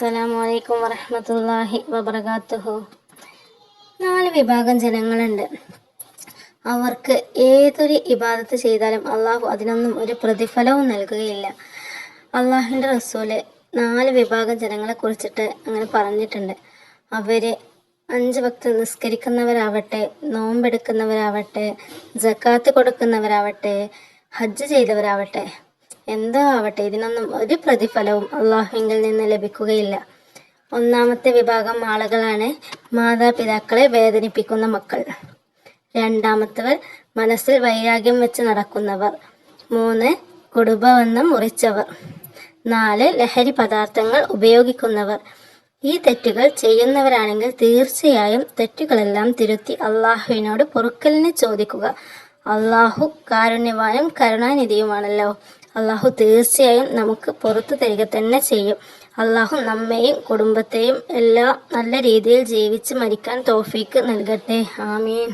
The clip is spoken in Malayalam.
അസ്സലാമു അലൈക്കും വറഹ്മത്തുള്ളാഹി വബറകാതുഹു നാല് വിഭാഗം ജനങ്ങളുണ്ട്. അവർക്ക് ഏതൊരു ഇബാദത്ത് ചെയ്താലും അള്ളാഹു അതിനൊന്നും ഒരു പ്രതിഫലവും നൽകുകയില്ല. അള്ളാഹുവിന്റെ റസൂൽ നാല് വിഭാഗം ജനങ്ങളെ കുറിച്ചിട്ട് അങ്ങനെ പറഞ്ഞിട്ടുണ്ട്. അവർ അഞ്ച് ഭക്തർ നിസ്കരിക്കുന്നവരാവട്ടെ നോമ്പെടുക്കുന്നവരാവട്ടെ ജക്കാത്ത് കൊടുക്കുന്നവരാവട്ടെ ഹജ്ജ് ചെയ്തവരാവട്ടെ എന്തോ ആവട്ടെ ഇതിനൊന്നും ഒരു പ്രതിഫലവും അള്ളാഹുവിങ്കിൽ നിന്ന് ലഭിക്കുകയില്ല. ഒന്നാമത്തെ വിഭാഗം ആളുകളാണ് മാതാപിതാക്കളെ വേദനിപ്പിക്കുന്ന മക്കൾ. രണ്ടാമത്തവർ മനസ്സിൽ വൈരാഗ്യം വെച്ച് നടക്കുന്നവർ. മൂന്ന് കുടുംബബന്ധം മുറിച്ചവർ. നാല് ലഹരി പദാർത്ഥങ്ങൾ ഉപയോഗിക്കുന്നവർ. ഈ തെറ്റുകൾ ചെയ്യുന്നവരാണെങ്കിൽ തീർച്ചയായും തെറ്റുകളെല്ലാം തിരുത്തി അള്ളാഹുവിനോട് പൊറുക്കലിനെ ചോദിക്കുക. അള്ളാഹു കാരുണ്യവാനും കരുണാനിധിയുമാണല്ലോ. അള്ളാഹു തീർച്ചയായും നമുക്ക് പുറത്തു തരിക തന്നെ ചെയ്യും. അള്ളാഹു നമ്മെയും കുടുംബത്തെയും എല്ലാം നല്ല രീതിയിൽ ജീവിച്ച് മരിക്കാൻ തോഫീക്ക് നൽകട്ടെ. ആമീൻ.